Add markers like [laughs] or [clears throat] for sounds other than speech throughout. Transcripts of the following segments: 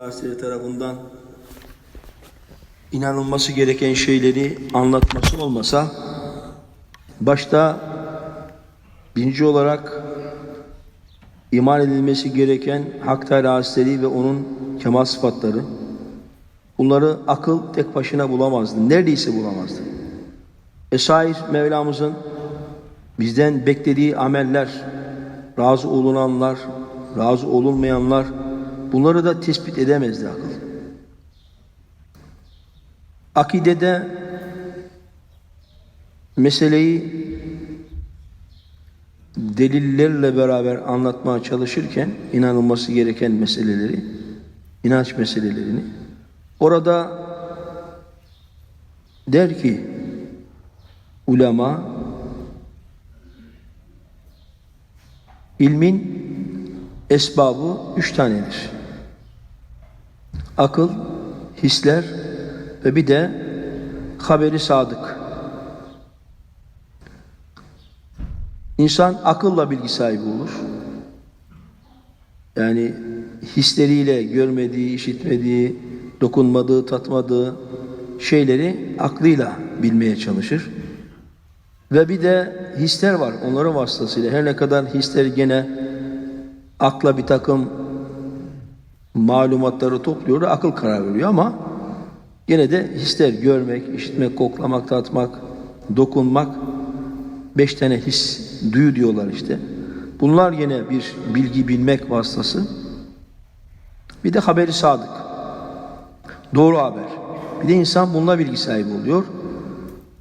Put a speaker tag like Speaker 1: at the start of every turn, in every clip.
Speaker 1: Gazeteli tarafından inanılması gereken şeyleri anlatması olmasa başta birinci olarak iman edilmesi gereken Hak Teala Hazretleri ve onun kemal sıfatları bunları akıl tek başına bulamazdı. Neredeyse bulamazdı. Esair Mevlamızın bizden beklediği ameller, razı olunanlar, razı olunmayanlar bunları da tespit edemezdi akıl. Akidede meseleyi delillerle beraber anlatmaya çalışırken inanılması gereken meseleleri, inanç meselelerini orada der ki ulema ilmin esbabı üç tanedir. Akıl, hisler ve bir de haberi sadık. İnsan akılla bilgi sahibi olur. Yani hisleriyle görmediği, işitmediği, dokunmadığı, tatmadığı şeyleri aklıyla bilmeye çalışır. Ve bir de hisler var. Onların vasıtasıyla her ne kadar hisler gene akla bir takım malumatları topluyor, akıl karar veriyor ama yine de hisler görmek, işitmek, koklamak, tatmak, dokunmak beş tane his, duyu diyorlar işte. Bunlar yine bir bilgi bilmek vasıtası. Bir de haberi sadık. Doğru haber. Bir de insan bununla bilgi sahibi oluyor.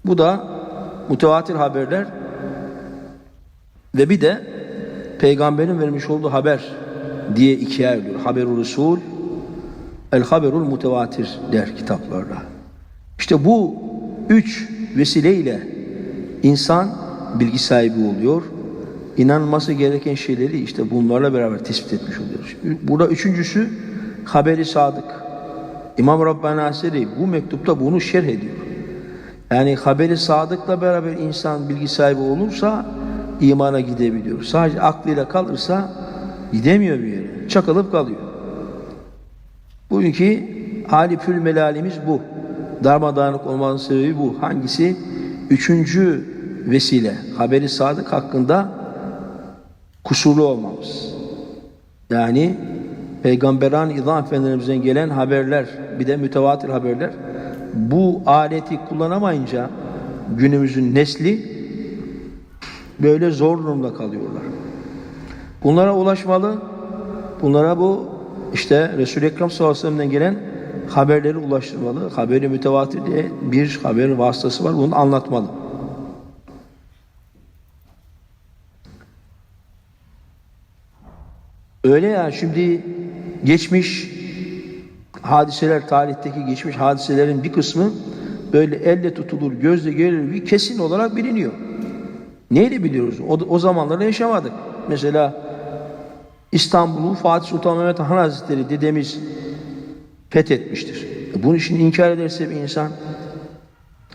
Speaker 1: Bu da mutevatir haberler ve bir de peygamberin vermiş olduğu haber diye ikiye ayrılıyor. Haberul Resul, El Haberul Mutevatir der kitaplarda. İşte bu üç vesileyle insan bilgi sahibi oluyor. İnanması gereken şeyleri işte bunlarla beraber tespit etmiş oluyor. Burada üçüncüsü haberi sadık. İmam Rabbani Hazretleri bu mektupta bunu şerh ediyor. Yani haberi sadıkla beraber insan bilgi sahibi olursa imana gidebiliyor. Sadece aklıyla kalırsa gidemiyor bir yere. Çakılıp kalıyor. Bugünkü hali pül melalimiz bu. Darmadağınık olmanın sebebi bu. Hangisi? Üçüncü vesile. Haberi sadık hakkında kusurlu olmamız. Yani Peygamberan İzam Efendimiz'den gelen haberler, bir de mütevatir haberler. Bu aleti kullanamayınca günümüzün nesli böyle zor durumda kalıyorlar. Bunlara ulaşmalı. Bunlara bu işte Resul-i Ekrem sallallahu aleyhi ve sellem'den gelen haberleri ulaştırmalı. Haberi mütevatir diye bir haberin vasıtası var. Bunu anlatmalı. Öyle ya şimdi geçmiş hadiseler, tarihteki geçmiş hadiselerin bir kısmı böyle elle tutulur, gözle görülür, kesin olarak biliniyor. Neyle biliyoruz? O, o zamanlarda yaşamadık. Mesela İstanbul'u Fatih Sultan Mehmet Han Hazretleri dedemiz fethetmiştir. E bunu şimdi inkar ederse bir insan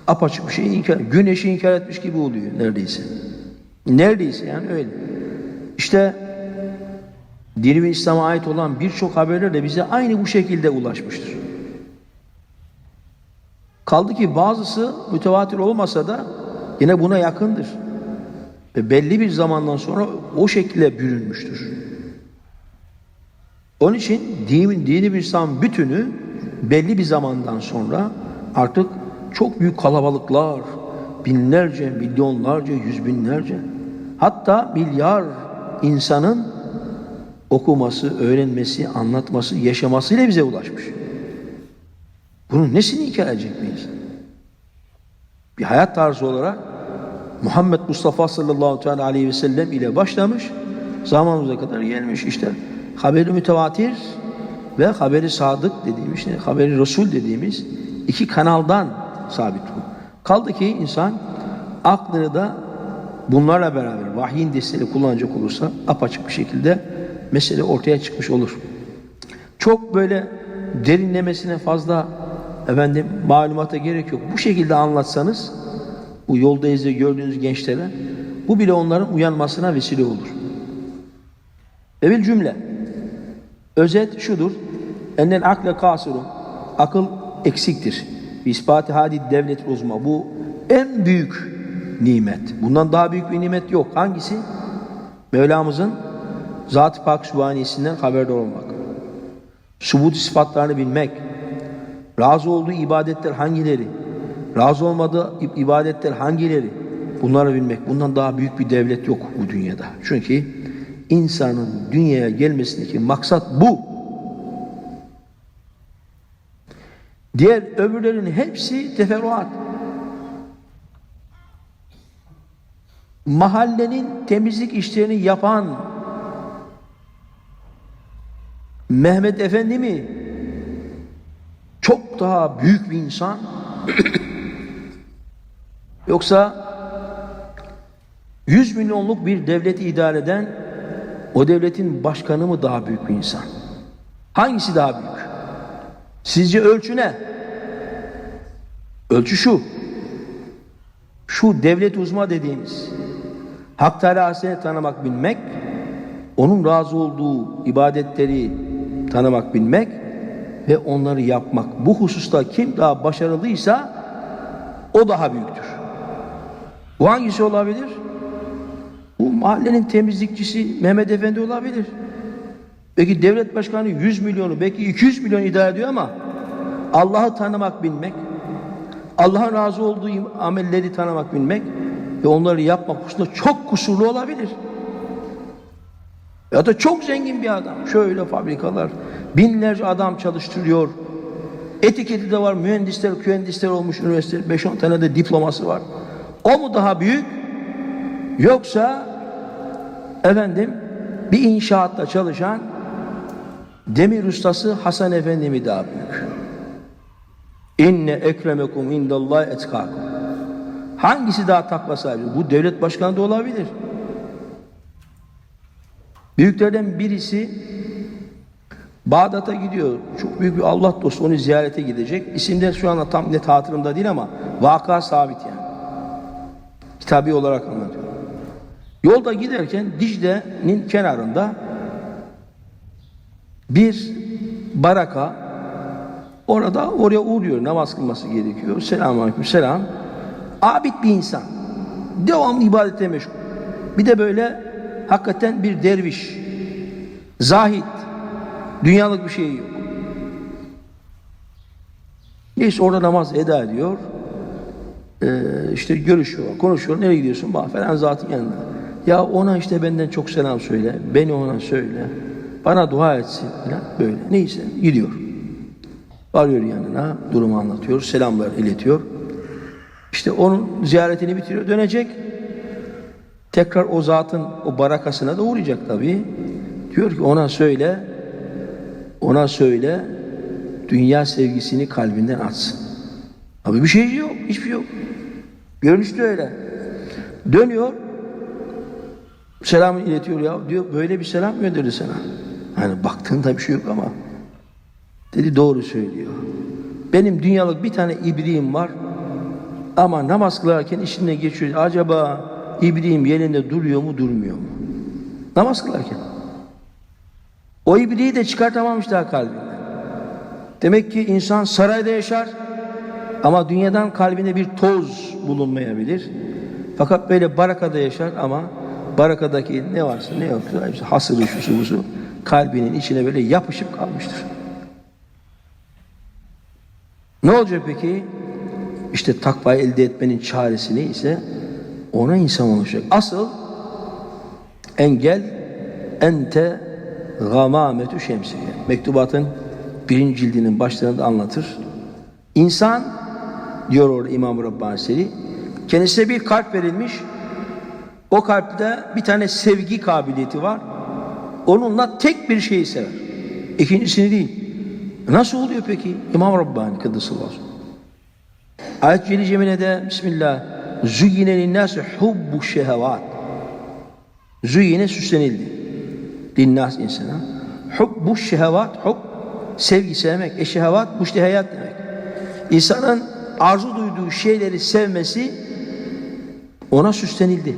Speaker 1: apaçık bir şeyi inkar, güneşi inkar etmiş gibi oluyor neredeyse. Neredeyse yani öyle. İşte dini ve İslam'a ait olan birçok haberler de bize aynı bu şekilde ulaşmıştır. Kaldı ki bazısı mütevatir olmasa da yine buna yakındır. Ve belli bir zamandan sonra o şekilde bürünmüştür. Onun için dini, dini bir İslam bütünü belli bir zamandan sonra artık çok büyük kalabalıklar, binlerce, milyonlarca, yüz binlerce, hatta milyar insanın okuması, öğrenmesi, anlatması, yaşamasıyla bize ulaşmış. Bunun nesini inkar edecek miyiz? Bir hayat tarzı olarak Muhammed Mustafa sallallahu aleyhi ve sellem ile başlamış, zamanımıza kadar gelmiş işte. Haberi mütevatir ve haberi sadık dediğimiz, işte haberi Resul dediğimiz iki kanaldan sabit bu. Kaldı ki insan aklını da bunlarla beraber vahyin desteğiyle kullanacak olursa apaçık bir şekilde mesele ortaya çıkmış olur. Çok böyle derinlemesine fazla efendim malumata gerek yok. Bu şekilde anlatsanız bu yolda izle gördüğünüz gençlere bu bile onların uyanmasına vesile olur. Bir cümle özet şudur. Ennel akle kasirun. Akıl eksiktir. İspatı hadi devlet uzma. Bu en büyük nimet. Bundan daha büyük bir nimet yok. Hangisi? Mevlamızın Zat-ı Pak Sübhaniyesinden haberdar olmak. Subut sıfatlarını bilmek. Razı olduğu ibadetler hangileri? Razı olmadığı ibadetler hangileri? Bunları bilmek. Bundan daha büyük bir devlet yok bu dünyada. Çünkü insanın dünyaya gelmesindeki maksat bu. Diğer öbürlerin hepsi teferruat. Mahallenin temizlik işlerini yapan Mehmet Efendi mi? Çok daha büyük bir insan. [clears throat] Yoksa 100 milyonluk bir devleti idare eden o devletin başkanı mı daha büyük bir insan? Hangisi daha büyük? Sizce ölçü ne? Ölçü şu. Şu devlet uzma dediğimiz Hak Teala'sını tanımak bilmek, onun razı olduğu ibadetleri tanımak bilmek ve onları yapmak. Bu hususta kim daha başarılıysa o daha büyüktür. Bu hangisi olabilir? Bu mahallenin temizlikçisi Mehmet Efendi olabilir. Belki devlet başkanı 100 milyonu, belki 200 milyon idare ediyor ama Allah'ı tanımak bilmek, Allah'ın razı olduğu amelleri tanımak bilmek ve onları yapmak hususunda çok kusurlu olabilir. Ya da çok zengin bir adam. Şöyle fabrikalar, binlerce adam çalıştırıyor. Etiketi de var, mühendisler, mühendisler olmuş üniversite, 5-10 tane de diploması var. O mu daha büyük? Yoksa efendim bir inşaatta çalışan demir ustası Hasan Efendi mi daha büyük? İnne ekremekum indallahi etkakum. Hangisi daha takva sahibi? Bu devlet başkanı da olabilir. Büyüklerden birisi Bağdat'a gidiyor. Çok büyük bir Allah dostu onu ziyarete gidecek. İsimler şu anda tam net hatırımda değil ama vaka sabit yani. Kitabi olarak anlatıyor. Yolda giderken Dicle'nin kenarında bir baraka orada oraya uğruyor. Namaz kılması gerekiyor. Selamun aleyküm selam. Abid bir insan. Devamlı ibadete meşgul. Bir de böyle hakikaten bir derviş. Zahid. Dünyalık bir şey yok. Neyse orada namaz eda ediyor. Ee, işte görüşüyor, konuşuyor. Nereye gidiyorsun? Bak falan zatın yanında. Ya ona işte benden çok selam söyle. Beni ona söyle. Bana dua etsin. Falan. Böyle. Neyse gidiyor. Varıyor yanına. Durumu anlatıyor. Selamlar iletiyor. İşte onun ziyaretini bitiriyor. Dönecek. Tekrar o zatın o barakasına da uğrayacak tabii. Diyor ki ona söyle ona söyle dünya sevgisini kalbinden atsın. Abi bir şey yok, hiçbir şey yok. Görünüşte öyle. Dönüyor, selamını iletiyor ya. Diyor böyle bir selam gönderdi sana. Hani baktığında bir şey yok ama. Dedi doğru söylüyor. Benim dünyalık bir tane ibriğim var. Ama namaz kılarken içine geçiyor. Acaba ibriğim yerinde duruyor mu durmuyor mu? Namaz kılarken. O ibriği de çıkartamamış daha kalbinden. Demek ki insan sarayda yaşar ama dünyadan kalbinde bir toz bulunmayabilir. Fakat böyle barakada yaşar ama barakadaki ne varsa ne yoksa işte hasırı şusu busu kalbinin içine böyle yapışıp kalmıştır. Ne olacak peki? İşte takvayı elde etmenin çaresi neyse ona insan olacak. Asıl engel ente gamametü şemsiye. Mektubatın birinci cildinin başlarında anlatır. İnsan diyor orada İmam Rabbani kendisine bir kalp verilmiş. O kalpte bir tane sevgi kabiliyeti var. Onunla tek bir şeyi sever. İkincisini değil. Nasıl oluyor peki? İmam Rabbani Kıddısallahu Ayet-i Celle Cemile'de Bismillah Züyyine linnâse hubbu şehevat Züyyine süslenildi. Linnas insana. Hubbu şehevat hub sevgi sevmek. E şehevat müşteheyat demek. İnsanın arzu duyduğu şeyleri sevmesi ona süslenildi.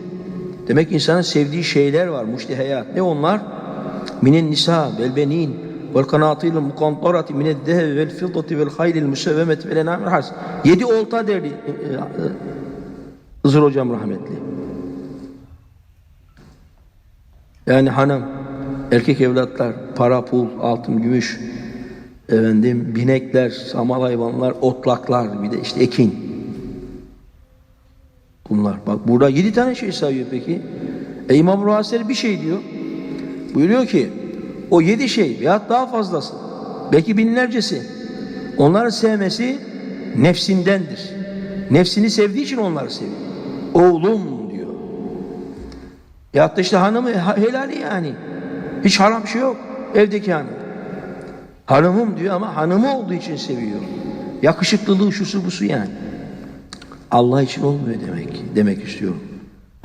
Speaker 1: Demek insanın sevdiği şeyler var, müşteheyat. Ne onlar? Minin nisa, vel benin, vel kanatil mukantarati mined zehebi vel fiddati vel haylil musevvemeti vel enamil hars. Yedi olta derdi e, e, Hızır hocam rahmetli. Yani hanım, erkek evlatlar, para, pul, altın, gümüş, efendim, binekler, samal hayvanlar, otlaklar, bir de işte ekin. Bunlar. Bak burada yedi tane şey sayıyor peki. E İmam Ruhaseri bir şey diyor. Buyuruyor ki o yedi şey veya daha fazlası belki binlercesi onları sevmesi nefsindendir. Nefsini sevdiği için onları seviyor. Oğlum diyor. Ya da işte hanımı helali yani. Hiç haram şey yok. Evdeki hanım. Hanımım diyor ama hanımı olduğu için seviyor. Yakışıklılığı şusu busu yani. Allah için olmuyor demek demek istiyorum.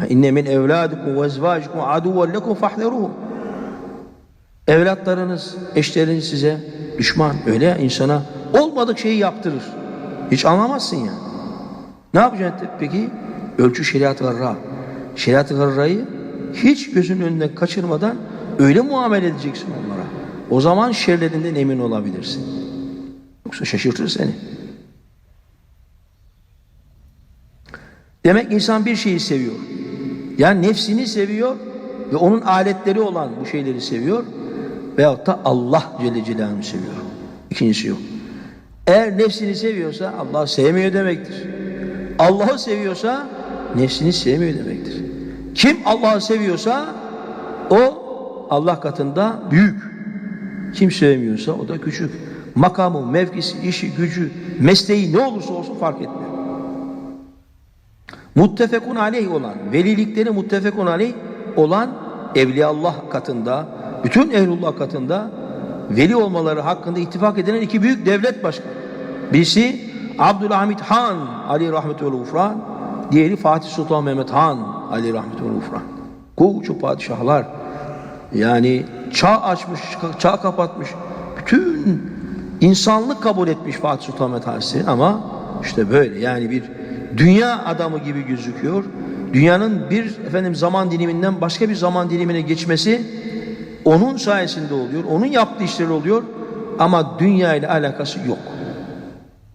Speaker 1: İnne min evladikum ve ezvacikum aduven lekum fahderuhum. Evlatlarınız, eşleriniz size düşman. Öyle insana olmadık şeyi yaptırır. Hiç anlamazsın ya. Ne yapacaksın peki? Ölçü şeriat garra. Şeriat garrayı hiç gözünün önünden kaçırmadan öyle muamele edeceksin onlara. O zaman şerlerinden emin olabilirsin. Yoksa şaşırtır seni. Demek insan bir şeyi seviyor. Yani nefsini seviyor ve onun aletleri olan bu şeyleri seviyor. Veyahut da Allah Celle Celaluhu'nu seviyor. İkincisi yok. Eğer nefsini seviyorsa Allah sevmiyor demektir. Allah'ı seviyorsa nefsini sevmiyor demektir. Kim Allah'ı seviyorsa o Allah katında büyük. Kim sevmiyorsa o da küçük. Makamı, mevkisi, işi, gücü, mesleği ne olursa olsun fark etmiyor. Muttefekun aleyh olan, velilikleri muttefekun aleyh olan Evliyaullah katında, bütün ehlullah katında veli olmaları hakkında ittifak edilen iki büyük devlet başkanı. Birisi Abdülhamit Han Ali rahmetullahi ufran, diğeri Fatih Sultan Mehmet Han Ali rahmetullahi ufran. Koca padişahlar yani çağ açmış, çağ kapatmış. Bütün insanlık kabul etmiş Fatih Sultan Mehmet Han'si ama işte böyle yani bir dünya adamı gibi gözüküyor. Dünyanın bir efendim zaman diliminden başka bir zaman dilimine geçmesi onun sayesinde oluyor. Onun yaptığı işler oluyor ama dünya ile alakası yok.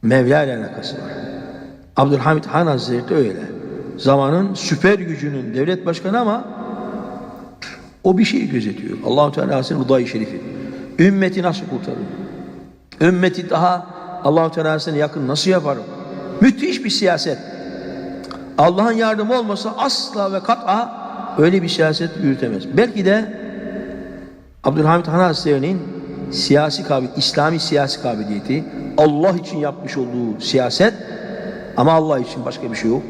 Speaker 1: Mevla ile alakası var. Abdülhamit Han Hazretleri öyle. Zamanın süper gücünün devlet başkanı ama o bir şeyi gözetiyor. Allahu Teala Hazretleri rıdayı şerifi. Ümmeti nasıl kurtarır? Ümmeti daha Allahu Teala Hazretlerine yakın nasıl yaparım? Müthiş bir siyaset. Allah'ın yardımı olmasa asla ve kat'a öyle bir siyaset yürütemez. Belki de Abdülhamit Han Hazretleri'nin siyasi kabiliyeti, İslami siyasi kabiliyeti, Allah için yapmış olduğu siyaset ama Allah için başka bir şey yok.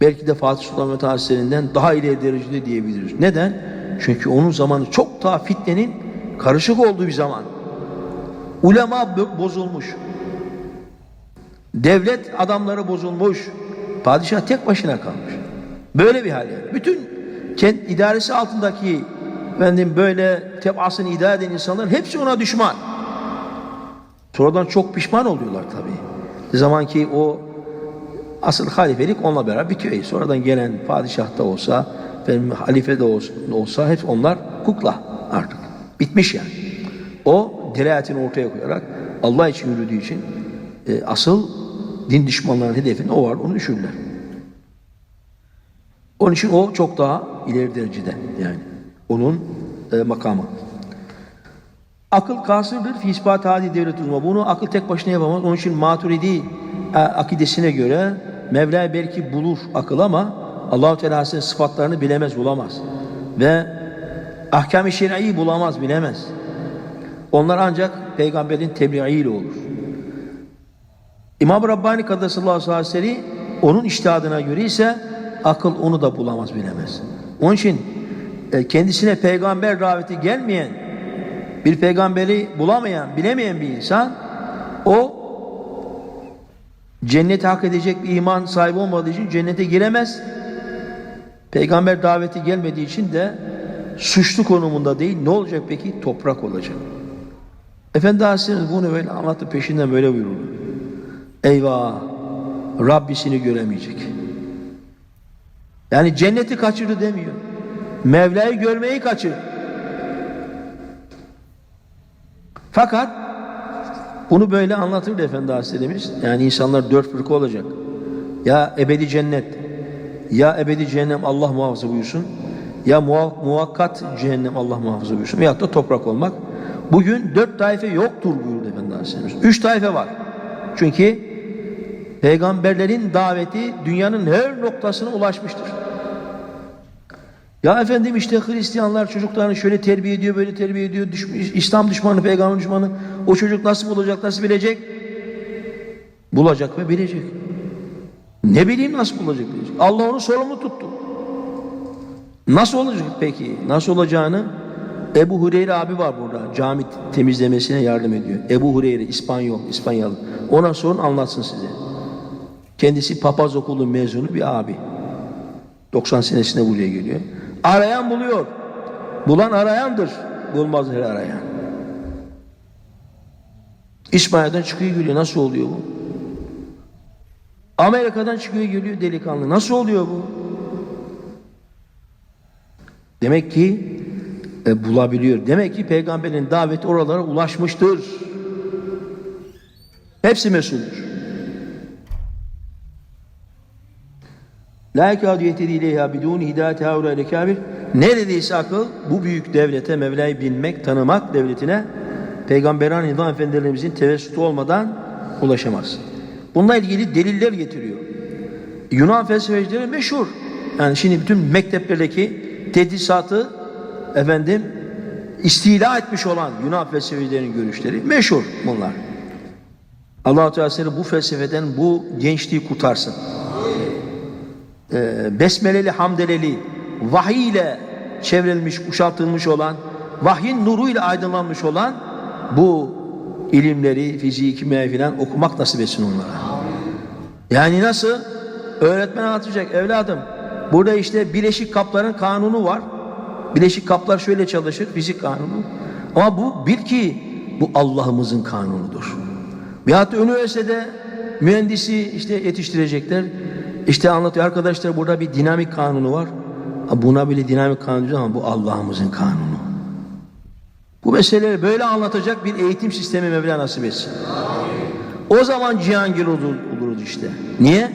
Speaker 1: Belki de Fatih Sultan Mehmet Hazretleri'nden daha ileri derecede diyebiliriz. Neden? Çünkü onun zamanı çok daha fitnenin karışık olduğu bir zaman. Ulema bozulmuş. Devlet adamları bozulmuş. Padişah tek başına kalmış. Böyle bir hal yani. Bütün kent idaresi altındaki efendim böyle tebasını idare eden insanlar hepsi ona düşman. Sonradan çok pişman oluyorlar tabii. Ne zaman ki o asıl halifelik onunla beraber bitiyor. Sonradan gelen padişah da olsa, efendim, halife de olsa, olsa hep onlar kukla artık. Bitmiş yani. O dirayetini ortaya koyarak Allah için yürüdüğü için e, asıl din düşmanlarının hedefinde o var, onu düşürürler. Onun için o çok daha ileri derecede yani. Onun e, makamı. Akıl kasırdır. Fi ispat hadi devlet uzma. Bunu akıl tek başına yapamaz. Onun için maturidi e, akidesine göre Mevla belki bulur akıl ama Allahu Teala'nın sıfatlarını bilemez, bulamaz. Ve ahkam-ı şer'i bulamaz, bilemez. Onlar ancak peygamberin tebliğiyle olur. İmam Rabbani Kaddesallahu aleyhi ve sellem onun iştihadına göre ise akıl onu da bulamaz, bilemez. Onun için e, kendisine peygamber daveti gelmeyen, bir peygamberi bulamayan, bilemeyen bir insan o cennete hak edecek bir iman sahibi olmadığı için cennete giremez. Peygamber daveti gelmediği için de suçlu konumunda değil. Ne olacak peki? Toprak olacak. Efendi Aleyhisselam bunu böyle anlattı peşinden böyle buyurdu. Eyvah! Rabbisini göremeyecek. Yani cenneti kaçırdı demiyor. Mevla'yı görmeyi kaçırdı. Fakat bunu böyle anlatırdı Efendi Hazretlerimiz. Yani insanlar dört fırka olacak. Ya ebedi cennet, ya ebedi cehennem Allah muhafaza buyursun, ya muvakkat cehennem Allah muhafaza buyursun veyahut da toprak olmak. Bugün dört taife yoktur buyurdu Efendi Hazretlerimiz. Üç taife var. Çünkü peygamberlerin daveti dünyanın her noktasına ulaşmıştır. Ya efendim işte Hristiyanlar çocuklarını şöyle terbiye ediyor, böyle terbiye ediyor. Düş- İslam düşmanı, peygamber düşmanı. O çocuk nasıl bulacak, nasıl bilecek? Bulacak ve bilecek. Ne bileyim nasıl bulacak, bilecek. Allah onu sorumlu tuttu. Nasıl olacak peki? Nasıl olacağını Ebu Hureyre abi var burada. Cami temizlemesine yardım ediyor. Ebu Hureyre, İspanyol, İspanyalı. Ona sorun anlatsın size. Kendisi papaz okulu mezunu bir abi. 90 senesinde buraya geliyor. Arayan buluyor. Bulan arayandır. Bulmaz her arayan. İspanya'dan çıkıyor geliyor. Nasıl oluyor bu? Amerika'dan çıkıyor geliyor delikanlı. Nasıl oluyor bu? Demek ki e, bulabiliyor. Demek ki peygamberin daveti oralara ulaşmıştır. Hepsi mesuldür. La yekâdu yehtedî ileyhâ bidûni hidâyeti haulâile kâbir. Neredeyse akıl bu büyük devlete Mevla'yı bilmek, tanımak devletine Peygamberan Nizam Efendilerimizin tevessütü olmadan ulaşamaz. Bununla ilgili deliller getiriyor. Yunan felsefecileri meşhur. Yani şimdi bütün mekteplerdeki tedrisatı efendim istila etmiş olan Yunan felsefecilerin görüşleri meşhur bunlar. Allah-u Teala seni bu felsefeden bu gençliği kurtarsın e, besmeleli, hamdeleli, vahiy ile çevrilmiş, kuşatılmış olan, vahyin nuruyla aydınlanmış olan bu ilimleri, fiziği, kimya filan okumak nasip etsin onlara. Yani nasıl? Öğretmen anlatacak evladım. Burada işte bileşik kapların kanunu var. Bileşik kaplar şöyle çalışır, fizik kanunu. Ama bu bil ki bu Allah'ımızın kanunudur. Veyahut da üniversitede mühendisi işte yetiştirecekler. İşte anlatıyor arkadaşlar burada bir dinamik kanunu var. Buna bile dinamik kanunu diyor ama bu Allah'ımızın kanunu. Bu meseleleri böyle anlatacak bir eğitim sistemi Mevla nasip etsin. O zaman cihangir olur, oluruz işte. Niye?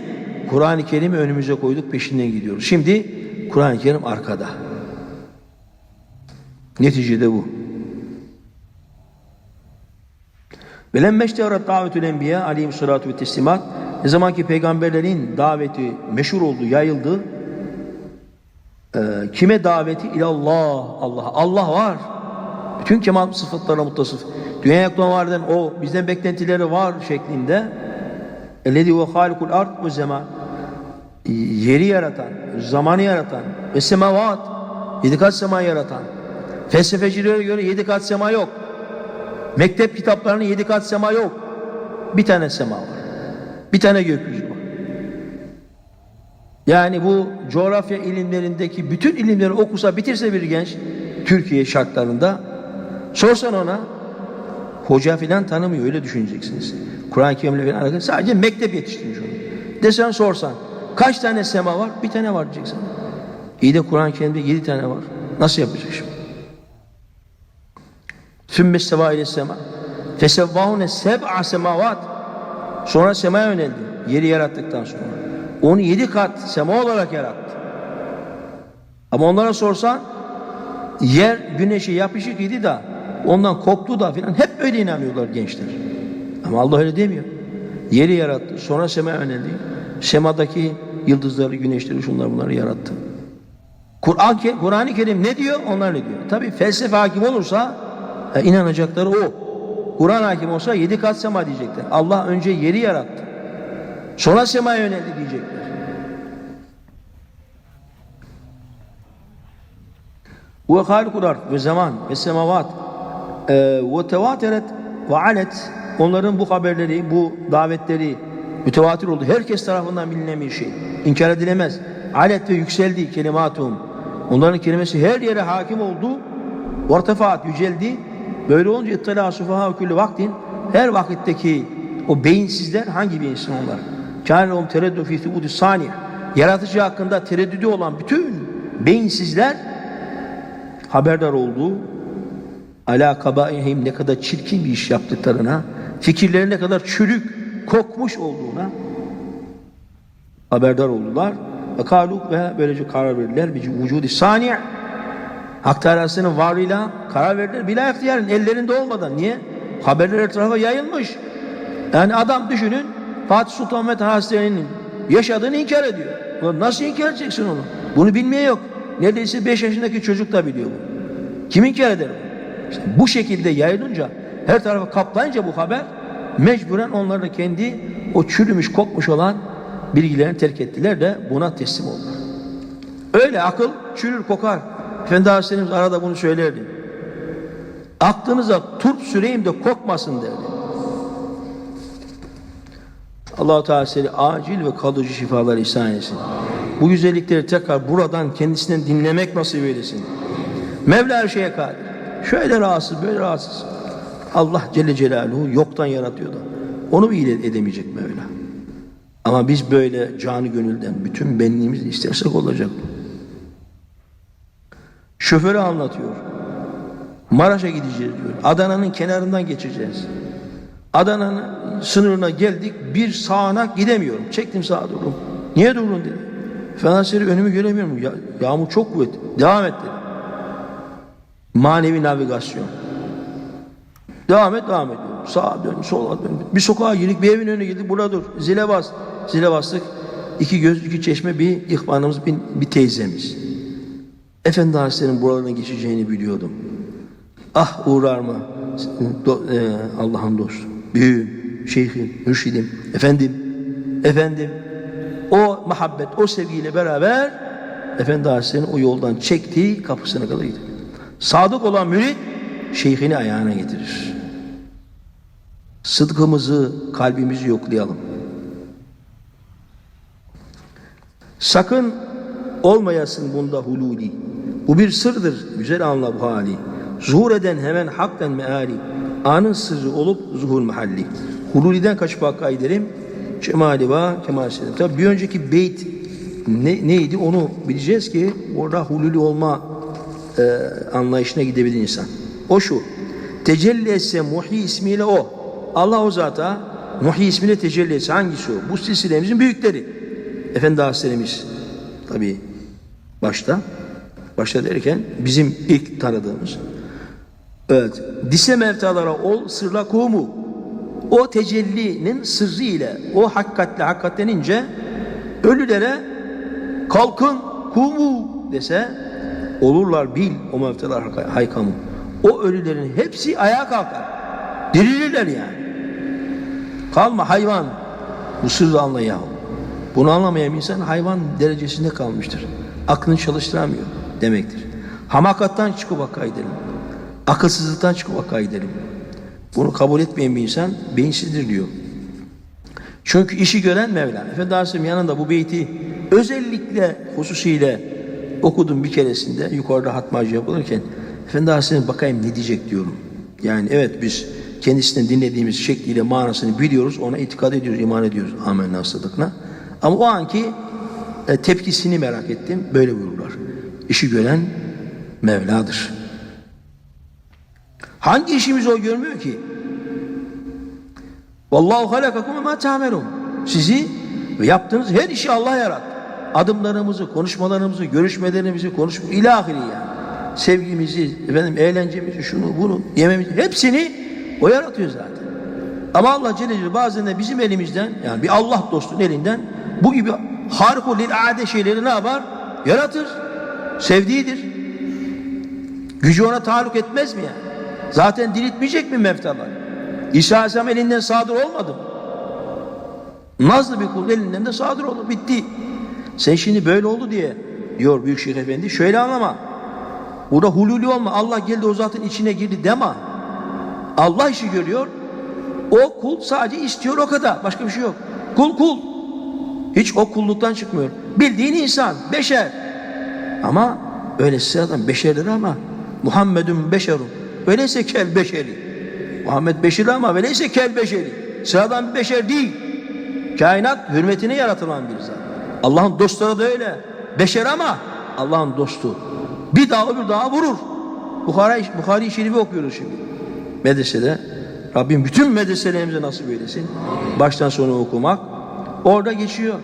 Speaker 1: Kur'an-ı Kerim'i önümüze koyduk peşinden gidiyoruz. Şimdi Kur'an-ı Kerim arkada. Neticede bu. Ve lemme işteharat davetül enbiya aleyhissalatu ve teslimat ne zaman ki peygamberlerin daveti meşhur oldu, yayıldı e, kime daveti? İlallah, Allah. Allah var. Bütün kemal sıfatlarına muttasıf. Dünya yaklaşan varden o bizden beklentileri var şeklinde Ellezî ve hâlikul ard ve zaman yeri yaratan, zamanı yaratan ve semavat yedi kat sema yaratan felsefecilere göre yedi kat sema yok. Mektep kitaplarının yedi kat sema yok. Bir tane sema var. Bir tane gökyüzü var. Yani bu coğrafya ilimlerindeki bütün ilimleri okusa bitirse bir genç Türkiye şartlarında sorsan ona hoca filan tanımıyor öyle düşüneceksiniz. Kur'an-ı Kerim'le filan alakalı sadece mektep yetiştirmiş onu. Desen sorsan kaç tane sema var? Bir tane var diyeceksin. İyi de Kur'an-ı Kerim'de yedi tane var. Nasıl yapacak şimdi? Sümme seva ile sema. Fesevvahune seb'a semavat. Sonra semaya yöneldi. Yeri yarattıktan sonra. Onu yedi kat sema olarak yarattı. Ama onlara sorsan yer güneşe yapışık idi da ondan koptu da filan hep öyle inanıyorlar gençler. Ama Allah öyle demiyor. Yeri yarattı. Sonra semaya yöneldi. Semadaki yıldızları, güneşleri, şunları bunları yarattı. Kur'an Kur'an-ı Kerim ne diyor? Onlar ne diyor? Tabii felsefe hakim olursa e, inanacakları o. Kur'an hakim olsa yedi kat sema diyecekler. Allah önce yeri yarattı. Sonra semaya yöneldi diyecekler. Ve halikul ard ve zaman ve semavat e, ve tevateret ve alet onların bu haberleri, bu davetleri mütevatir oldu. Herkes tarafından bilinen bir şey. İnkar edilemez. Alet ve yükseldi kelimatum. Onların kelimesi her yere hakim oldu. Ortefaat yüceldi. Böyle olunca ittila sufaha külli vaktin her vakitteki o beyinsizler hangi beyinsin onlar? Kânehum tereddü fî thubûti sâniye. Yaratıcı hakkında tereddüdü olan bütün beyinsizler haberdar oldu. ala kabaihim ne kadar çirkin bir iş yaptıklarına, fikirleri ne kadar çürük, kokmuş olduğuna haberdar oldular. Ve kaluk ve böylece karar verdiler. Bir vücudi sani Hak Teala'sının varlığıyla karar verdiler. Bila ihtiyarın ellerinde olmadan. Niye? Haberler etrafa yayılmış. Yani adam düşünün Fatih Sultan Mehmet Hazretleri'nin yaşadığını inkar ediyor. Ulan Nasıl inkar edeceksin onu? Bunu bilmeye yok. Neredeyse 5 yaşındaki çocuk da biliyor bu. Kim inkar eder bunu? İşte bu şekilde yayılınca her tarafa kaplayınca bu haber mecburen onlar da kendi o çürümüş kokmuş olan bilgilerini terk ettiler de buna teslim oldular. Öyle akıl çürür kokar. Efendi Aleyhisselam arada bunu söylerdi. Aklınıza turp süreyim de kokmasın derdi. Allah-u Teala size acil ve kalıcı şifalar ihsan etsin. Bu güzellikleri tekrar buradan kendisinden dinlemek nasip eylesin. Mevla her şeye kadir. Şöyle rahatsız, böyle rahatsız. Allah Celle Celaluhu yoktan yaratıyor da. Onu bir edemeyecek Mevla. Ama biz böyle canı gönülden bütün benliğimizi istersek olacak. Şoförü anlatıyor. Maraş'a gideceğiz diyor. Adana'nın kenarından geçeceğiz. Adana'nın sınırına geldik. Bir sağına gidemiyorum. Çektim sağa durdum. Niye durdun dedi. Fenerbahçe'yi önümü göremiyorum. Ya, yağmur çok kuvvetli. Devam et dedi. Manevi navigasyon. Devam et, devam ediyorum. Sağa dön, sola dön. Bir sokağa girdik, bir evin önüne girdik. Burada dur. Zile bas. Zile bastık. İki göz, iki çeşme, bir ihvanımız, bir, bir teyzemiz. Efendi Aleyhisselam'ın buralarına geçeceğini biliyordum. Ah uğrar mı? Do- e, Allah'ın dostu. Büyüğüm, şeyhim, mürşidim, efendim, efendim. O muhabbet, o sevgiyle beraber Efendi Aleyhisselam'ın o yoldan çektiği kapısına kadar gidiyor. Sadık olan mürit şeyhini ayağına getirir. Sıdkımızı, kalbimizi yoklayalım. Sakın olmayasın bunda hululi. Bu bir sırdır. Güzel anla bu hali. Zuhur eden hemen hakten meali. Anın sırrı olup zuhur mahalli. Hululiden kaçıp hakka giderim. Cemali va kemal selim. Tabi bir önceki beyt ne, neydi onu bileceğiz ki orada hululi olma e, anlayışına gidebilir insan. O şu. Tecelli etse muhi ismiyle o. Allah o zata muhi ismiyle tecelli etse hangisi o? Bu silsilemizin büyükleri. Efendi Hazretlerimiz tabi başta. Başta derken bizim ilk tanıdığımız. Evet. Dise mevtalara ol sırla kumu. O tecellinin sırrı ile o hakikatle hakikatlenince ölülere kalkın kumu dese olurlar bil o mevtalar haykamı. O ölülerin hepsi ayağa kalkar. Dirilirler yani. Kalma hayvan. Bu sırrı anla yahu. Bunu anlamayan insan hayvan derecesinde kalmıştır. Aklını çalıştıramıyor demektir. Hamakattan çıkıp hakka gidelim. Akılsızlıktan çıkıp hakka gidelim. Bunu kabul etmeyen bir insan beyinsizdir diyor. Çünkü işi gören Mevla. Efendi Aleyhisselam yanında bu beyti özellikle hususiyle okudum bir keresinde yukarıda hatmacı yapılırken Efendi Aleyhisselam bakayım ne diyecek diyorum. Yani evet biz kendisinden dinlediğimiz şekliyle manasını biliyoruz, ona itikad ediyoruz, iman ediyoruz. Amenna sıdıkla. Ama o anki e, tepkisini merak ettim. Böyle buyururlar. İşi gören Mevla'dır. Hangi işimizi o görmüyor ki? Vallahu halakakum ma ta'melun. Sizi ve yaptığınız her işi Allah yarattı. Adımlarımızı, konuşmalarımızı, görüşmelerimizi, konuş ilahiri yani. Sevgimizi, efendim eğlencemizi, şunu, bunu, yememizi hepsini o yaratıyor zaten. Ama Allah Celle Celaluhu bazen de bizim elimizden yani bir Allah dostunun elinden bu gibi harikulil ade şeyleri ne yapar? Yaratır. Sevdiğidir. Gücü ona taluk etmez mi yani? Zaten diriltmeyecek mi meftalar? İsa Aleyhisselam elinden sadır olmadı? Nazlı bir kul elinden de sadır olur. Bitti. Sen şimdi böyle oldu diye diyor Büyükşehir Efendi. Şöyle anlama. Burada hululi olma. Allah geldi o zatın içine girdi deme. Allah işi görüyor. O kul sadece istiyor o kadar. Başka bir şey yok. Kul kul. Hiç o kulluktan çıkmıyor. Bildiğin insan, beşer. Ama öyle sıradan beşerdir ama Muhammedun beşerun. Öyleyse kel beşeri. Muhammed beşeri ama öyleyse kel beşeri. Sıradan bir beşer değil. Kainat hürmetine yaratılan bir zat. Allah'ın dostları da öyle. Beşer ama Allah'ın dostu. Bir dağı bir dağı vurur. Bukhara, Bukhari Şerif'i okuyoruz şimdi. Medresede. Rabbim bütün medreselerimize nasip eylesin. Baştan sona okumak. Orada geçiyor.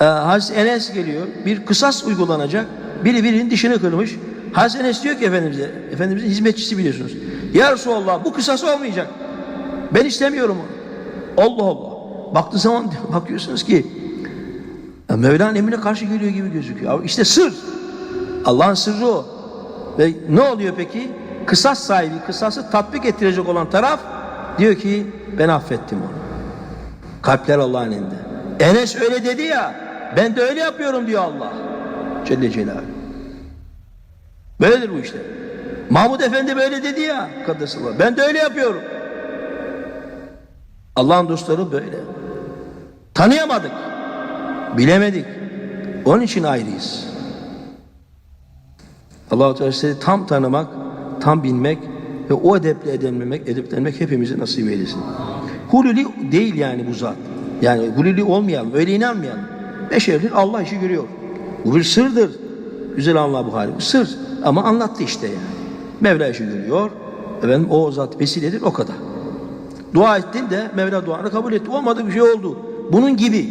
Speaker 1: Ee, Hazreti Enes geliyor. Bir kısas uygulanacak. Biri birinin dişini kırmış. Hazreti Enes diyor ki Efendimiz'e, Efendimiz'in hizmetçisi biliyorsunuz. Ya Resulallah bu kısas olmayacak. Ben istemiyorum onu. Allah Allah. Baktığı zaman [laughs] bakıyorsunuz ki Mevla'nın emrine karşı geliyor gibi gözüküyor. İşte sır. Allah'ın sırrı o. Ve ne oluyor peki? Kısas sahibi, kısası tatbik ettirecek olan taraf diyor ki ben affettim onu. Kalpler Allah'ın elinde. Enes öyle dedi ya, ben de öyle yapıyorum diyor Allah. Celle Celaluhu. Böyledir bu işte. Mahmud Efendi böyle dedi ya, Kaddesallah. Ben de öyle yapıyorum. Allah'ın dostları böyle. Tanıyamadık. Bilemedik. Onun için ayrıyız. Allah-u Teala sizi tam tanımak, tam bilmek ve o edeple edinmemek, edeplenmek hepimize nasip eylesin. Hululi değil yani bu zat. Yani hululi olmayalım, öyle inanmayalım. Beşerdir, Allah işi görüyor. Bu bir sırdır. Güzel Allah bu hali. Bu sır. Ama anlattı işte yani. Mevla işi görüyor. Efendim o zat vesiledir o kadar. Dua ettin de Mevla duanı kabul etti. Olmadı bir şey oldu. Bunun gibi.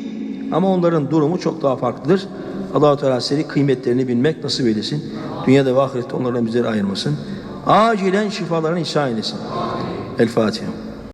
Speaker 1: Ama onların durumu çok daha farklıdır. Allah-u Teala seni kıymetlerini bilmek nasip eylesin. Dünyada ve ahirette onlardan bizleri ayırmasın. Acilen şifalarını ihsan eylesin. El Fatiha.